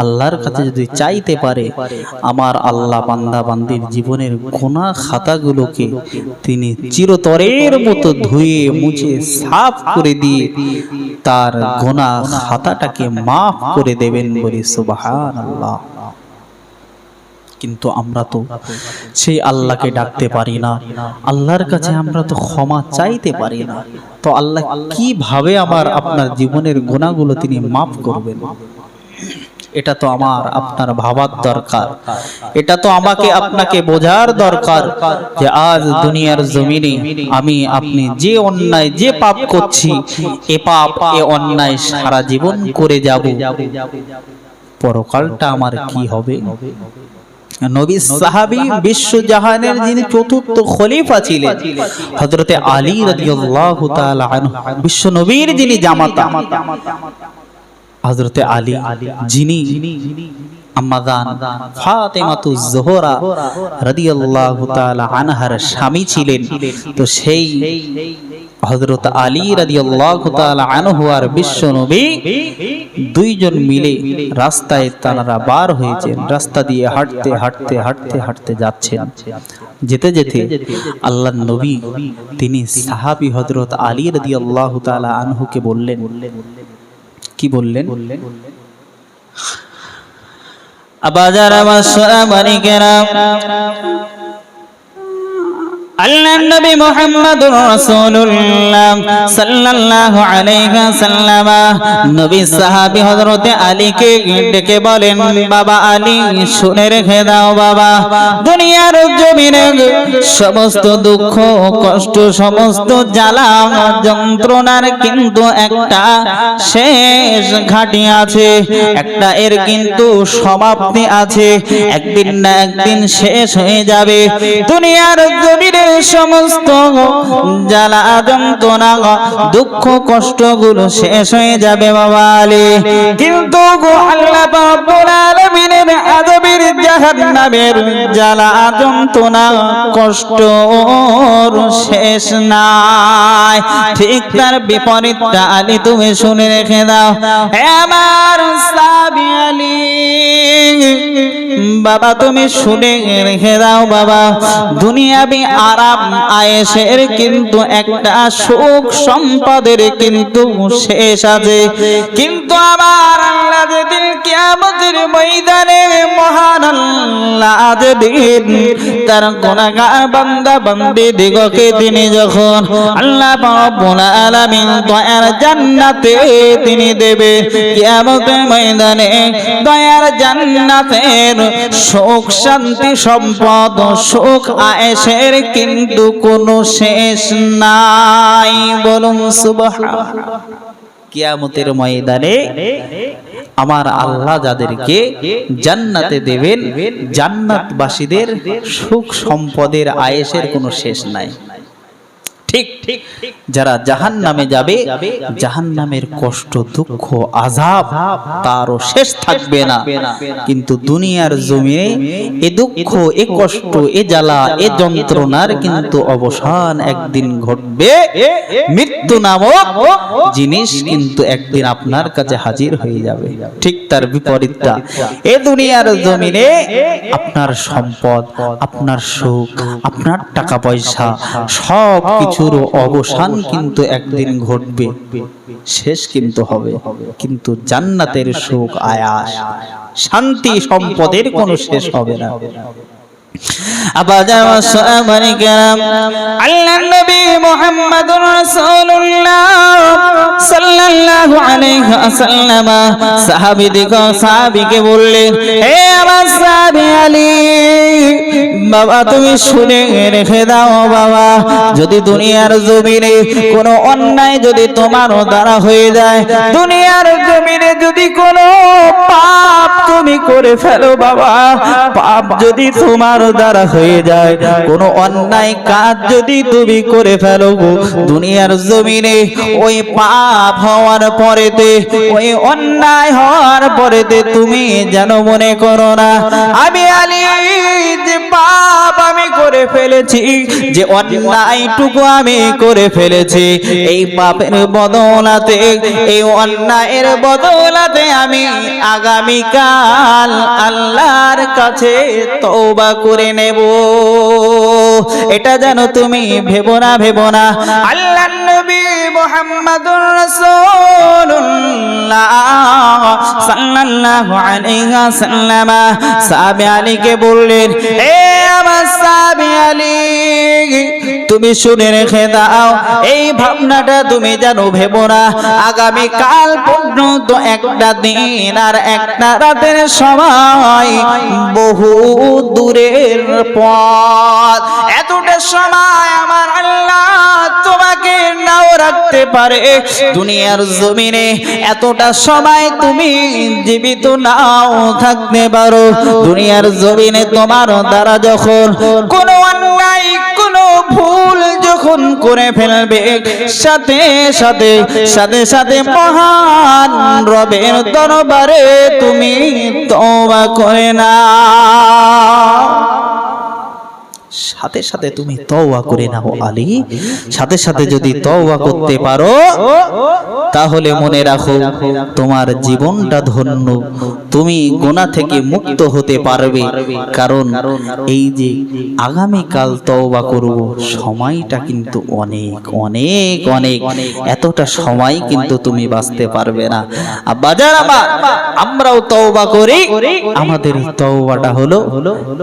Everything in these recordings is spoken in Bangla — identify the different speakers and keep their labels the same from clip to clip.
Speaker 1: আল্লাহর কাছে যদি চাইতে পারে, আমার আল্লাহ বান্দা বান্দির জীবনের গোনা খাতাগুলোকে তিনি চিরতরের মতো ধুয়ে মুছে সাফ করে দিয়ে তার গোনা খাতাটাকে মাফ করে দেবেন বলে সুবাহান আল্লাহ কিন্তু আমরা তো সেই আল্লাহকে ডাকতে পারি না, আল্লাহর কাছে আমরা তো ক্ষমা চাইতে পারি না। তো আল্লাহ কীভাবে আমার আপনার জীবনের গুণাগুলো তিনি মাফ করবেন? এটা তো আমার আপনার ভাবার দরকার। এটা তো আমাকে আপনাকে বোঝার দরকার যে আজ দুনিয়ার জমিনে আমি আপনি যে অন্যায় যে পাপ করছি এ পাপ এ অন্যায় সারা জীবন করে যাব। পরকালটা আমার কি হবে? নবী সাহাবী বিশ্ব জাহানের যিনি চতুর্থ খলিফা ছিলেন হযরতে আলী রাদিয়াল্লাহু তাআলা আনহু বিশ্ব নবীর যিনি জামাতা। হযরতে আলী, যিনি স্বামী ছিলেন। তো সেই হযরত আলী রাদিয়াল্লাহু তাআলা আনহু আর বিশ্ব নবী দুইজন মিলে রাস্তায় তারা বার হয়েছেন, রাস্তা দিয়ে হাঁটতে হাঁটতে হাঁটতে হাঁটতে যাচ্ছেন। যেতে যেতে আল্লাহ নবী তিনি সাহাবী হযরত আলী রাদিয়াল্লাহু তাআলা আনহুকে বললেন কি বললেন?
Speaker 2: বললেন আবাজার আমার সোনা আল্লাহ নবী রাসূলুল্লাহ সাল্লাল্লাহু আলাইহি সাল্লাম নবী সাহাবী হযরত আলীকে ডেকে বলেন, বাবা আলী, শুনে রেখে দাও বাবা। দুনিয়ার জমিনে সমস্ত দুঃখ, কষ্ট, সমস্ত জ্বালা, যন্ত্রণার কিন্তু একটা শেষ ঘাটি আছে। একটা এর কিন্তু সমাপ্তি আছে। একদিন না একদিন শেষ হয়ে যাবে। দুনিয়ার জমিনে সমস্ত জ্বালা যন্ত্রণা দুঃখ কষ্টগুলো শেষ হয়ে যাবে বাবা আলী। কিন্তু জ্বালা যন্ত্রণা কষ্ট শেষ নাই। ঠিক তার বিপরীতটা আলী তুমি শুনে রেখে দাও। আমার সাবি আলী, বাবা তুমি শুনে রেখে দাও বাবা। দুনিয়াবি আরাম আয়েশের কিন্তু একটা সুখ সম্পদের কিন্তু শেষ আছে। কিন্তু আমার আল্লাহ যেদিন কিয়ামতের ময়দানে মহান আল্লাহ যেদিন তার গুনাহগার বান্দা বান্দি দিগকে তিনি যখন আল্লাহ রাব্বুল আলামিন দয়ার জান্নাতে তিনি দেবে, কিয়ামতের ময়দানে দয়ার জান্নাতের সুখ, শান্তি, সম্পদ, সুখ আয়েশের কিন্তু কোনো শেষ নাই। বলুন সুবাহ
Speaker 1: কিয়ামতের ময়দানে আমার আল্লাহ যাদেরকে জান্নাতে দেবেন, জান্নাতবাসীদের সুখ সম্পদের আয়েসের কোনো শেষ নাই। ঠিক ঠিক যারা জাহান নামে যাবে জাহান নামের কষ্ট দুঃখ আজাব তারও শেষ থাকবে না। কিন্তু দুনিয়ার জমিনে এ দুঃখ এ কষ্ট এ জ্বালা এ যন্ত্রণার কিন্তু অবসান একদিন ঘটবে। মৃত্যু নামক জিনিস কিন্তু একদিন আপনার কাছে হাজির হয়ে যাবে। ঠিক তার বিপরীতটা। এ দুনিয়ার জমিনে আপনার সম্পদ আপনার সুখ আপনার টাকা পয়সা সব কিছুর অবসান কিন্তু একদিন ঘটবে, শেষ কিন্তু হবে। কিন্তু জান্নাতের সুখ, আয়াস, শান্তি, সম্পদের কোনো শেষ হবে না।
Speaker 2: বাবা তুমি শুনে রেখে দাও বাবা। যদি দুনিয়ার জমিনে কোনো অন্যায় যদি তোমারও দ্বারা হয়ে যায়, দুনিয়ার জমিনে যদি কোনো পাপ তুমি করে ফেলো বাবা। পাপ যদি তোমার দ্বারা হয়ে যায়। কোনো অন্যায় কাজ যদি তুমি করে ফেলো দুনিয়ার জমিনে ওই পাপ হওয়ার পরেতে, ওই অন্যায় হওয়ার পরেতে তুমি যেন মনে করো না, আমি আলী, যে পাপ আমি করে ফেলেছি, যে অন্যায়টুকু আমি করে ফেলেছি, এই পাপের বদলাতে, এই অন্যায়ের বদলাতে আমি আগামীকাল আল্লাহর কাছে তওবা করে নেব। এটা যেন তুমি ভেবো না ভেবো না। আল্লাহ বললেন তুমি শুনে রেখে দাও, এই ভাবনাটা তুমি জানো ভেবো না। আগামী কাল পর্যন্ত একটা দিন আর একটা রাতের সময় বহু দূরের পথ। এতটা সময় আমার আল্লাহ রাখতে পারে দুনিয়ার জমিনে। এতটা সময় তুমি জীবিত নাও, থাকতে পারো। দুনিয়ার জমিনে তোমার দ্বারা যখন কোনো অন্যায়, কোনো ভুল যখন করে ফেলবে, সাথে সাথে সাথে সাথে মহান রবের দরবারে তুমি তওবা করে না
Speaker 1: সাথে সাথে তুমি তওবা করে নাও আলী। সাথে সাথে যদি তওবা করতে পারো তাহলে মনে রাখো তোমার জীবনটা ধন্য। তুমি গোনা থেকে মুক্ত হতে পারবে। কারণ এই যে আগামী কাল তওবা করব সময়টা কিন্তু অনেক অনেক অনেক এতটা সময় কিন্তু তুমি বাঁচতে পারবে না। বাজার আমার আমরাও তওবা করি। আমাদের এই তওবাটা হলো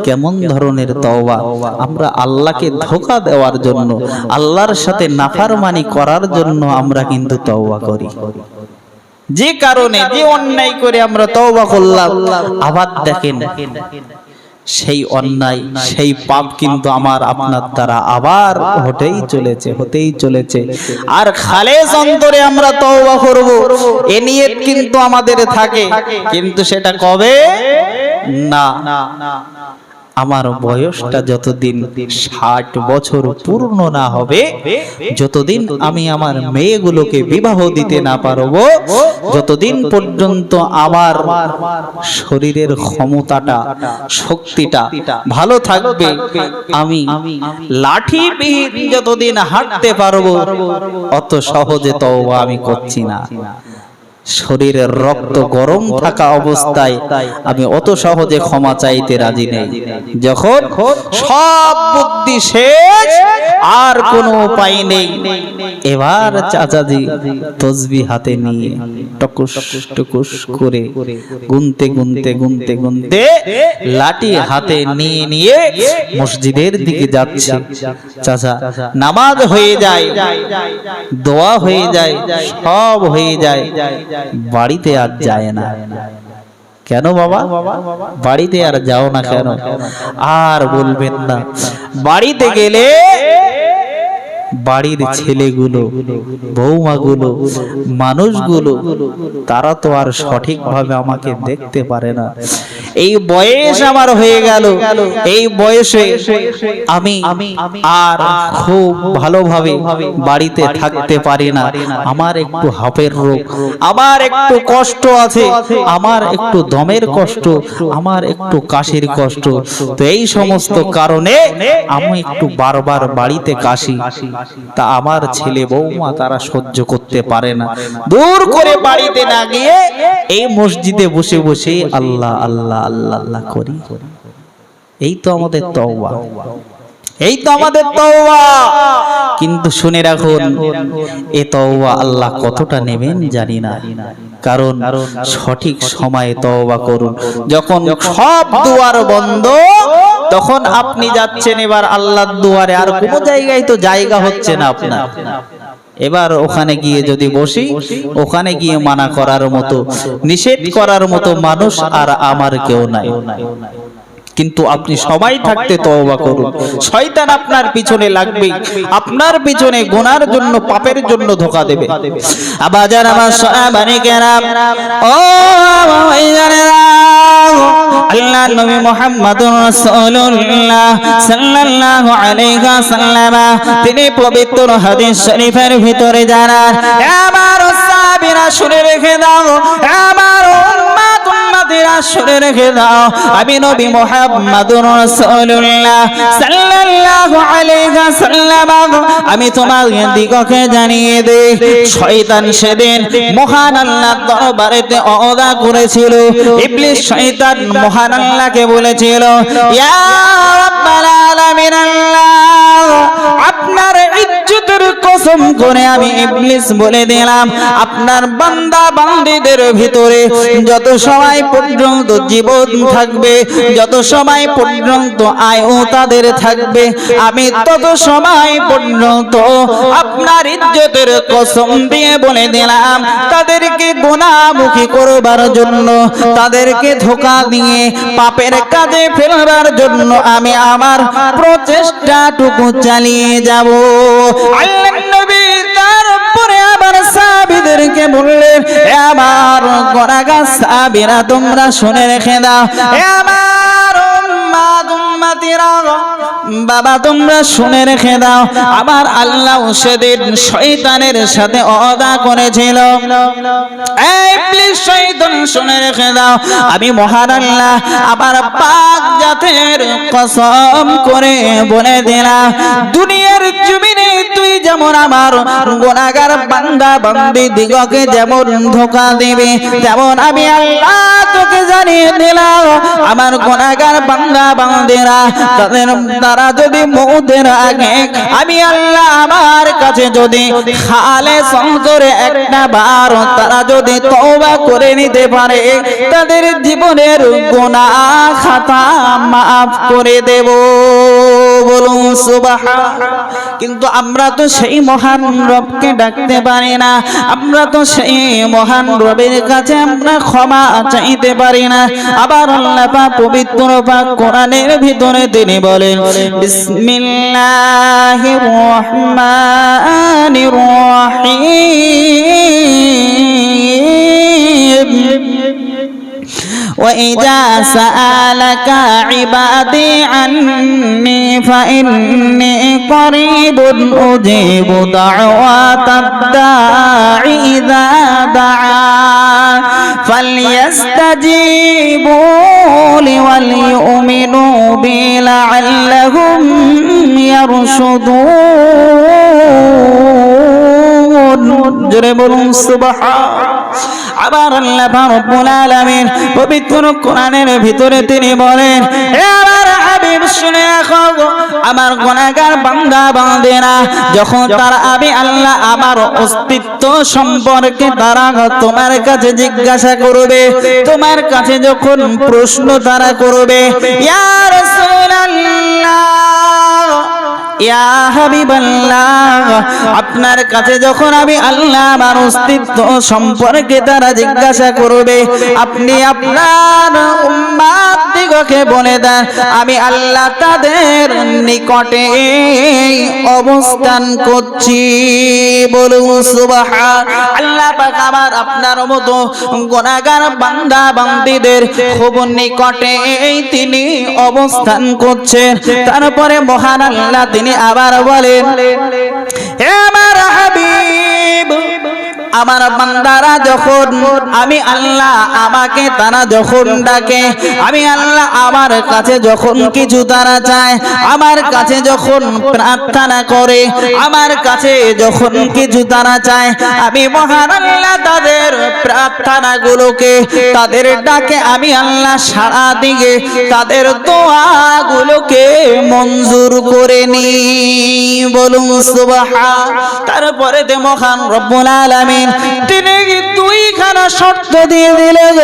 Speaker 1: কেমন ধরনের তওবা? আমরা আল্লাহকে ধোকা দেওয়ার জন্য আল্লাহর সাথে নাফারমানি করার জন্য আমরা কিন্তু তওবা করি। যে কারণে যে অন্যায় করে আমরা তওবা করলাম আবার দেখেন সেই অন্যায় সেই পাপ কিন্তু আমার আপনার দ্বারা আবার হতেই চলেছে হতেই চলেছে। আর খালেস অন্তরে আমরা তওবা করব। এ নিয়ে কিন্তু আমাদের থাকে। কিন্তু সেটা কবে? না না না। আমার বয়সটা যতদিন ষাট বছর পূর্ণ না হবে যতদিন আমি আমার মেয়েগুলোকে বিবাহ দিতে না পারব যতদিন পর্যন্ত আমার শরীরের ক্ষমতাটা শক্তিটা ভালো থাকবে আমি লাঠি বিহীন যতদিন হাঁটতে পারব অত সহজে তো আমি করছি না। শরীরের রক্ত গরম থাকা অবস্থায় আমি অত সহজে ক্ষমা চাইতে রাজি নেই। যখন সব বুদ্ধি শেষ, আর কোনো উপায় নেই। এবার চাচাজি তসবি হাতে নিয়ে টকুস টকুস করে গুনতে গুনতে গুনতে গুনতে লাঠি হাতে নিয়ে নিয়ে মসজিদের দিকে যাচ্ছে। চাচা, নামাজ হয়ে যায়, দোয়া হয়ে যায়, সব হয়ে যায়। বাড়িতে আর যায় না। কেন বাবা? বাড়িতে আর যাও না কেন? আর বলবেন না। বাড়িতে গেলে বাড়ির ছেলেগুলো, বৌমাগুলো, মানুষগুলো, তারা তো আর সঠিকভাবে আমাকে দেখতে পারে না। এই বয়স আমার হয়ে গেল। এই বয়সে আমি আর খুব ভালোভাবে বাড়িতে থাকতে পারি না। আমার একটু হাফের রোগ আমার একটু কষ্ট আছে আমার একটু দমের কষ্ট আমার একটু কাশির কষ্ট। তো এই সমস্ত কারণে আমি একটু বারবার বাড়িতে কাশি। তা আমার ছেলে বৌমা তারা সহ্য করতে পারে না। দূর করে বাড়িতে না গিয়ে এই মসজিদে বসে বসে আল্লাহ আল্লাহ আল্লাহ আল্লাহ করি। এই তো আমাদের তওবা। এই তো আমাদের তওবা। কিন্তু শুনে রাখুন এ তওবা আল্লাহ কতটা নেবেন জানি না। কারণ সঠিক সময়ে তওবা করুন। যখন সব দুয়ার বন্ধ তখন আপনি যাচ্ছেন এবার আল্লাহর দুয়ারে। আর কোনো জায়গায় তো জায়গা হচ্ছে না আপনার। এবার ওখানে গিয়ে যদি বসি ওখানে গিয়ে মানা করার মতো নিষেধ করার মতো মানুষ আর আমার কেউ নাই। কিন্তু আপনি সবাই থাকতে তওবা করুন। শয়তান আপনার পিছনে লাগবে। আপনার পিছনে গোনার জন্য পাপের জন্য ধোকা দেবে। আবাজার আমার সাহাবানে কেরাম ও আল্লাহ নবী মুহাম্মদুর রাসূলুল্লাহ সাল্লাল্লাহু আলাইহি ওয়াসাল্লাম তিনি পবিত্র হাদিস শরীফের ভিতরে জানান আমার সাহাবীরা শুনে রেখে দাও
Speaker 2: উম্মাতিরা রেখে দাও। আমি নবী মুহাম্মাদুর রাসূলুল্লাহ সাল্লাল্লাহু আলাইহি সাল্লাম আমি তোমার দিগকে জানিয়ে দে শয়তান সেদিন মহান আল্লাহর দরবারেতে অদা করেছিল। ইবলিস শয়তান মহান আল্লাহকে বলেছিল, ইয়া রাব্বাল আলামিন আল্লাহ, আপনার ইজ্জতের কসম করে আমি ইবলিস বলে দিলাম, আপনার বান্দা বান্দীদের ভিতরে যত সময় পর্যন্ত জীবন থাকবে, যত সময় পর্যন্ত আয়ু তাদের থাকবে, আমি তত সময় পর্যন্ত আপনার ইজ্জতের কসম দিয়ে বলে দিলাম, তাদেরকে গুণামুখী করবার জন্য, তাদেরকে ধোকা দিয়ে পাপের কাজে ফেলবার জন্য আমি আমার প্রচেষ্টাটুকু চালিয়ে যাব। আল্লাহ তারপরে আবার বললেন "এ আমার তোমরা শুনে রেখে দাও। বাবা, তোমরা শুনে রেখে দাও। আমার আল্লাহ সেদিন শয়তানের সাথে অদা করেছিল। শুনে রেখে দাও। আমি মহান আল্লাহ আবার পাক জাতের কসম করে বলে দিলাম। দুনিয়ার জমিনে তুই যেমন আমার গুনাহগার বান্দা, বান্দি দিগকে যেমন ধোকা দিবে যেমন আমি আল্লাহ তোকে জানিয়ে দিলাম, আমার গুনাহগার বান্দা, বান্দিরা, তাদের তারা যদি মৌতের আগে আমি আল্লাহ আমার কাছে যদি খালে সন্তরে একটা বার তারা যদি তওবা করে নিতে পারে, তাদের জীবনের গোনা খাতা মাফ করে দেব। বলুন সুবহান কিন্তু আমরা তো সেই মহান রবকে ডাকতে পারি না। আমরা তো সেই মহান রবের কাছে আমরা ক্ষমা চাইতে পারি না। আবার আল্লাহ পাক পবিত্র পাক কোরআনের ভিতরে তিনি বলেন, বিসমিল্লাহির রহমানির রহিম। وإذا سألك عبادي عني فإني قريب أجيب دعوات الداع إذا دعان فليستجيبوا لي وليؤمنوا بي لعلهم يرشدون. جري بلون سبحان আবার আল্লাহ রব্বুল আলামিন পবিত্র কোরআনের ভিতরে তিনি বলেন হে আমার হাবিব, শুনে রাখো আমার গুনাহগার বান্দা বান্দেরা যখন তারা আমি আল্লাহ আমার অস্তিত্ব সম্পর্কে তারা তোমার কাছে জিজ্ঞাসা করবে, তোমার কাছে যখন প্রশ্ন তারা করবে, ইয়া আপনার কাছে যখন আমি আল্লাহ আমার অস্তিত্ব সম্পর্কে তারা জিজ্ঞাসা করবে, আপনি আপনার দিগকে বলে দেন, আমি আল্লাহ তাদের নিকটে অবস্থান করছি। বলুন, সুবহান আল্লাহ পাক আমার আপনার মতো গুনাহগার বান্দা বান্দীদের খুব নিকটে তিনি অবস্থান করছেন। তারপরে মহান আল্লাহ তিনি আবার বলেন আমার হাবিব, আমার বান্দারা যখন আমি আল্লাহ আমাকে তারা যখন ডাকে, আমি আল্লাহ আমার কাছে যখন কিছু তারা চায়, আমার কাছে যখন প্রার্থনা করে, আমার কাছে যখন কিছু তারা চায়, আমি মহান আল্লাহ তাদের প্রার্থনাগুলোকে তাদের ডাকে, আমি আল্লাহ সারা দিকে তাদের দোয়াগুলোকে মঞ্জুর করে নি। বলুন সুবাহা তারপরে দে মহান রব্বুল আলামিন। তিনি দুইখানা শর্ত দিয়ে দিলেন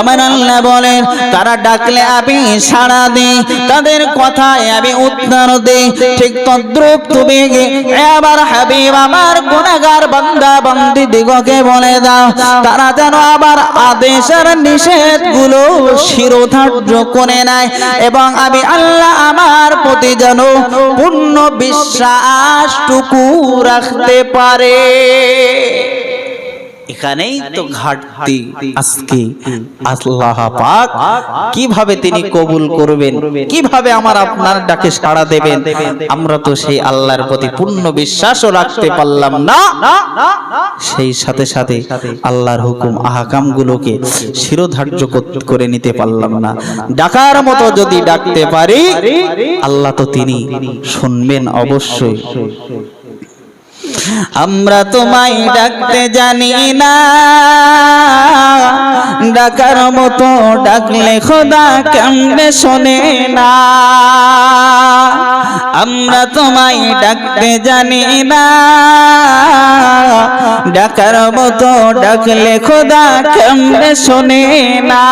Speaker 2: আমার আল্লাহ বলেন, তারা ডাকলে আমি সাড়া দিই, তাদের কথায় আমি উত্তর দিই। ঠিক তদ্রুপ তুমি এবার হাবিব আমার গুনাহগার বান্দা বান্দি দিগকে বলে দাও, তারা যেন আবার আদেশ আর নিষেধগুলো শিরোধার্য করে নেয় এবং আমি আল্লাহ আমার প্রতি যেন পূর্ণ বিশ্বাসটুকু রাখতে পারে।
Speaker 1: এখানেই তো ঘাটতি আজকে আল্লাহ পাক কীভাবে তিনি কবুল করবেন? কীভাবে আমার আপনার ডাকে সাড়া দেবেন? আমরা তো সেই আল্লাহর প্রতি পূর্ণ বিশ্বাসও রাখতে পারলাম না। সেই সাথে সাথে আল্লাহর হুকুম আহকাম গুলোকে শিরোধার্য করে নিতে পারলাম না। ডাকার মতো যদি ডাকতে পারি আল্লাহ তো তিনি শুনবেন অবশ্যই।
Speaker 2: আমরা তোমায় ডাকতে জানি না। ডাকার মতো ডাকলে খোদা কেমনে শোনে না। আমরা তোমায় ডাকতে জানি না। ডাকার মতো ডাকলে খোদা কেমনে শোনে না।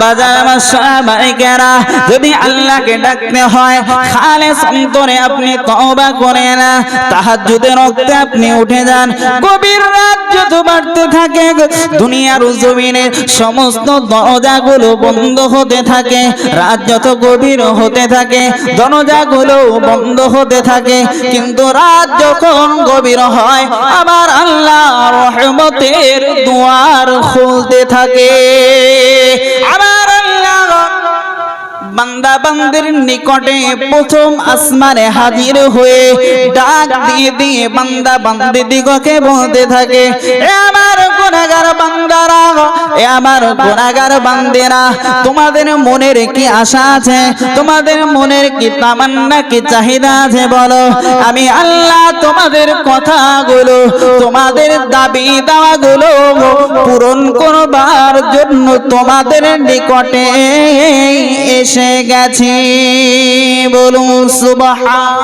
Speaker 2: বাজার আমার সবাইকেরা যদি আল্লাহকে ডাকতে হয় খালে অন্তরে আপনি তওবা করে না। তাহাজ্জুদের রক্তে আপনি উঠে যান। গভীর রাত যত বাড়তে থাকে, দুনিয়ার জমিনে সমস্ত দরজাগুলো বন্ধ হতে থাকে। রাত যত গভীর হতে থাকে, দরজাগুলো বন্ধ হতে থাকে। কিন্তু রাত যখন গভীর হয় আমার আল্লাহ রহমতের দুয়ার খুলতে থাকে। আমার আল্লাহ বান্দা বান্দের নিকটে প্রথম আসমানে হাজির হয়ে ডাক দিয়ে দিয়ে বান্দা বান্দি দিগকে বলতে থাকে, এ আমার গুনাহগার বান্দারা, এ আমার গুনাহগার বান্দেরা, তোমাদের মনের কি আশা আছে? তোমাদের মনের কি তামান্না, কি চাহিদা আছে বলো? আমি আল্লাহ তোমাদের কথাগুলো, তোমাদের দাবি দাওয়াগুলো পূরণ করবার জন্য তোমাদের নিকটে এসে গেছি বলুন সুবহান